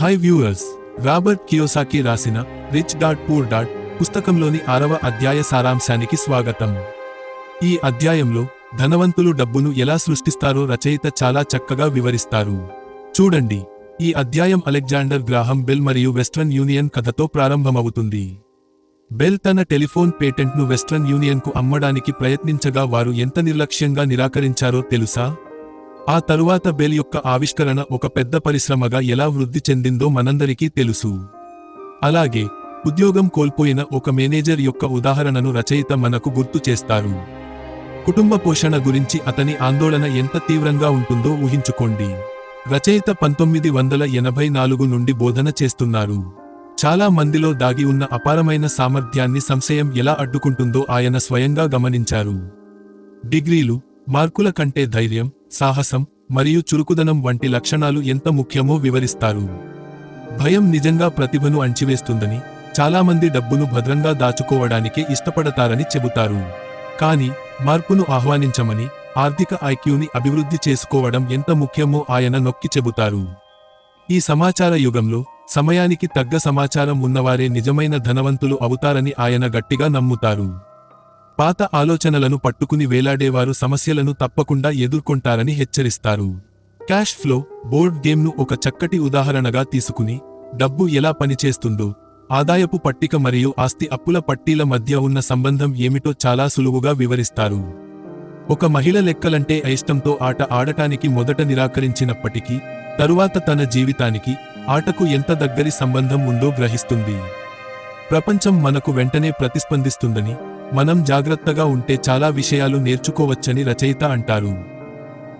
Hi viewers Robert Kiyosaki రాసిన rich dad poor dad పుస్తకంలోని ఆరవ అధ్యాయ సారాంశానికి స్వాగతం. ఈ అధ్యాయంలో ధనవంతులు డబ్బును ఎలా సృష్టిస్తారో రచయిత చాలా చక్కగా వివరిస్తారు. చూడండి ఈ అధ్యాయం అలెగ్జాండర్ గ్రాహం బెల్ మరియు వెస్ట్రన్ యూనియన్ కథతో ప్రారంభమవుతుంది. బెల్ తన టెలిఫోన్ పేటెంట్ను వెస్ట్రన్ యూనియన్కు అమ్మడానికి ప్రయత్నించగా వారు ఎంత నిర్లక్ష్యంగా నిరాకరించారో తెలుసా? ఆ తరువాత బెల్ యొక్క ఆవిష్కరణ ఒక పెద్ద పరిశ్రమగా ఎలా వృద్ధి చెందిందో మనందరికీ తెలుసు. అలాగే ఉద్యోగం కోల్పోయిన ఒక మేనేజర్ యొక్క ఉదాహరణను రచయిత మనకు గుర్తు చేస్తారు. కుటుంబ పోషణ గురించి అతని ఆందోళన ఎంత తీవ్రంగా ఉంటుందో ఊహించుకోండి. రచయిత పంతొమ్మిది వందల ఎనభై నాలుగు నుండి బోధన చేస్తున్నారు. చాలా మందిలో దాగి ఉన్న అపారమైన సామర్థ్యాన్ని సంశయం ఎలా అడ్డుకుంటుందో ఆయన స్వయంగా గమనించారు. డిగ్రీలు మార్కుల కంటే ధైర్యం సాహసం మరియు చురుకుదనం వంటి లక్షణాలు ఎంత ముఖ్యమో వివరిస్తారు. భయం నిజంగా ప్రతిభను అణచివేస్తుందని చాలామంది డబ్బును భద్రంగా దాచుకోవడానికే ఇష్టపడతారని చెబుతారు. కానీ మార్పును ఆహ్వానించమని ఆర్థిక ఐక్యూని అభివృద్ధి చేసుకోవడం ఎంత ముఖ్యమో ఆయన నొక్కి చెబుతారు. ఈ సమాచార యుగంలో సమయానికి తగ్గ సమాచారం ఉన్నవారే నిజమైన ధనవంతులు అవుతారని ఆయన గట్టిగా నమ్ముతారు. పాత ఆలోచనలను పట్టుకుని వేలాడేవారు సమస్యలను తప్పకుండా ఎదుర్కొంటారని హెచ్చరిస్తారు. క్యాష్ ఫ్లో బోర్డ్ గేమ్ను ఒక చక్కటి ఉదాహరణగా తీసుకుని డబ్బు ఎలా పనిచేస్తుందో ఆదాయపు పట్టిక మరియు ఆస్తి అప్పుల పట్టీల మధ్య ఉన్న సంబంధం ఏమిటో చాలా సులువుగా వివరిస్తారు. ఒక మహిళ లెక్కలంటే అయిష్టంతో ఆట ఆడటానికి మొదట నిరాకరించినప్పటికీ తరువాత తన జీవితానికి ఆటకు ఎంత దగ్గరి సంబంధం ఉందో గ్రహిస్తుంది. ప్రపంచం మనకు వెంటనే ప్రతిస్పందిస్తుందని మనం జాగ్రత్తగా ఉంటే చాలా విషయాలు నేర్చుకోవచ్చని రచయిత అంటారు.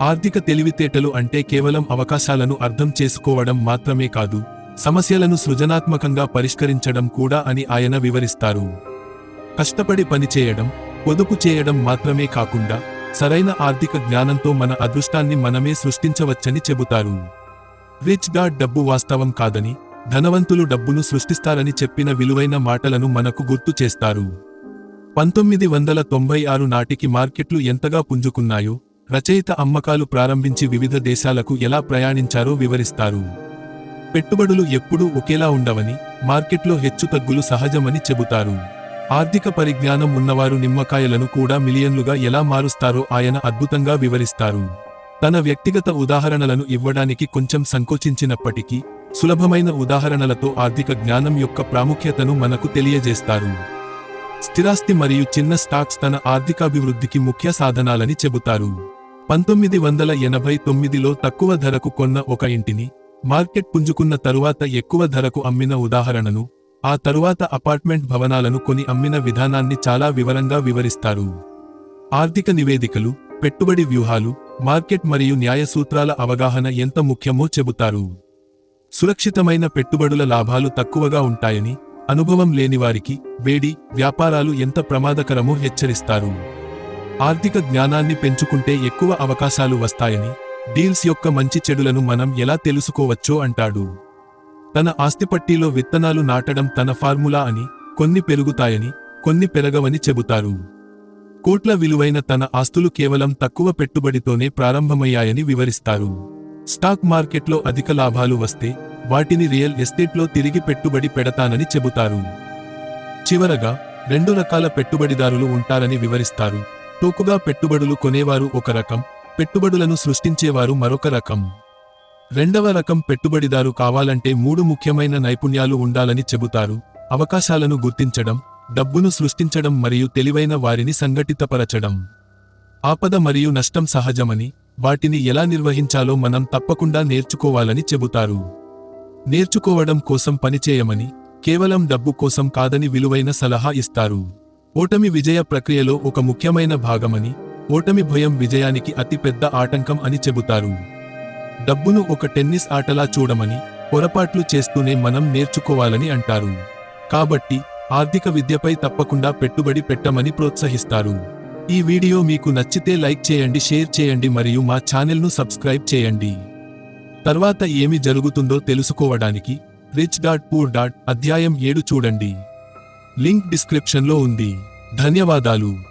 ఆర్థిక తెలివితేటలు అంటే కేవలం అవకాశాలను అర్థం చేసుకోవడం మాత్రమే కాదు సమస్యలను సృజనాత్మకంగా పరిష్కరించడం కూడా అని ఆయన వివరిస్తారు. కష్టపడి పనిచేయడం పొదుపు చేయడం మాత్రమే కాకుండా సరైన ఆర్థిక జ్ఞానంతో మన అదృష్టాన్ని మనమే సృష్టించవచ్చని చెబుతారు. రిచ్ డాడ్ డబ్బు వాస్తవం కాదని ధనవంతులు డబ్బును సృష్టిస్తారని చెప్పిన విలువైన మాటలను మనకు గుర్తు చేస్తారు. పంతొమ్మిది వందల తొంభై ఆరు నాటికి మార్కెట్లు ఎంతగా పుంజుకున్నాయో రచయిత అమ్మకాలు ప్రారంభించి వివిధ దేశాలకు ఎలా ప్రయాణించారో వివరిస్తారు. పెట్టుబడులు ఎప్పుడూ ఒకేలా ఉండవని మార్కెట్లో హెచ్చుతగ్గులు సహజమని చెబుతారు. ఆర్థిక పరిజ్ఞానం ఉన్నవారు నిమ్మకాయలను కూడా మిలియన్లుగా ఎలా మారుస్తారో ఆయన అద్భుతంగా వివరిస్తారు. తన వ్యక్తిగత ఉదాహరణలను ఇవ్వడానికి కొంచెం సంకోచించినప్పటికీ సులభమైన ఉదాహరణలతో ఆర్థిక జ్ఞానం యొక్క ప్రాముఖ్యతను మనకు తెలియజేస్తారు. స్థిరాస్తి మరియు చిన్న స్టాక్స్ తన ఆర్థికాభివృద్ధికి ముఖ్య సాధనాలని చెబుతారు. పంతొమ్మిది వందల ఎనభై తొమ్మిదిలో తక్కువ ధరకు కొన్న ఒక ఇంటిని మార్కెట్ పుంజుకున్న తరువాత ఎక్కువ ధరకు అమ్మిన ఉదాహరణను ఆ తరువాత అపార్ట్మెంట్ భవనాలను కొని అమ్మిన విధానాన్ని చాలా వివరంగా వివరిస్తారు. ఆర్థిక నివేదికలు పెట్టుబడి వ్యూహాలు మార్కెట్ మరియు న్యాయ సూత్రాల అవగాహన ఎంత ముఖ్యమో చెబుతారు. సురక్షితమైన పెట్టుబడుల లాభాలు తక్కువగా ఉంటాయని అనుభవం లేనివారికి వేడి వ్యాపారాలు ఎంత ప్రమాదకరమో హెచ్చరిస్తారు. ఆర్థిక జ్ఞానాన్ని పెంచుకుంటే ఎక్కువ అవకాశాలు వస్తాయని డీల్స్ యొక్క మంచి చెడులను మనం ఎలా తెలుసుకోవచ్చో అంటాడు. తన ఆస్తిపట్టీలో విత్తనాలు నాటడం తన ఫార్ములా అని కొన్ని పెరుగుతాయని కొన్ని పెరగవని చెబుతారు. కోట్ల విలువైన తన ఆస్తులు కేవలం తక్కువ పెట్టుబడితోనే ప్రారంభమయ్యాయని వివరిస్తారు. స్టాక్ మార్కెట్లో అధిక లాభాలు వస్తే వాటిని రియల్ ఎస్టేట్లో తిరిగి పెట్టుబడి పెడతానని చెబుతారు. చివరగా రెండు రకాల పెట్టుబడిదారులు ఉంటారని వివరిస్తారు. టోకుగా పెట్టుబడులు కొనేవారు ఒక రకం పెట్టుబడులను సృష్టించేవారు మరొక రకం. రెండవ రకం పెట్టుబడిదారు కావాలంటే మూడు ముఖ్యమైన నైపుణ్యాలు ఉండాలని చెబుతారు. అవకాశాలను గుర్తించడం డబ్బును సృష్టించడం మరియు తెలివైన వారిని సంఘటితపరచడం. ఆపద మరియు నష్టం సహజమని వాటిని ఎలా నిర్వహించాలో మనం తప్పకుండా నేర్చుకోవాలని చెబుతారు. నేర్చుకోవడం కోసం పనిచేయమని కేవలం డబ్బు కోసం కాదని విలువైన సలహా ఇస్తారు. ఓటమి విజయ ప్రక్రియలో ఒక ముఖ్యమైన భాగమని ఓటమి భయం విజయానికి అతిపెద్ద ఆటంకం అని చెబుతారు. డబ్బును ఒక టెన్నిస్ ఆటలా చూడమని పొరపాట్లు చేస్తూనే మనం నేర్చుకోవాలని అంటారు. కాబట్టి ఆర్థిక విద్యపై తప్పకుండా పెట్టుబడి పెట్టమని ప్రోత్సహిస్తారు. ఈ వీడియో మీకు నచ్చితే లైక్ చేయండి షేర్ చేయండి మరియు మా ఛానల్ను సబ్స్క్రైబ్ చేయండి. తర్వాత ఏమి జరుగుతుందో తెలుసుకోవడానికి రిచ్ డాట్ పూర్ డాట్ అధ్యాయం ఏడు చూడండి. లింక్ డిస్క్రిప్షన్లో ఉంది. ధన్యవాదాలు.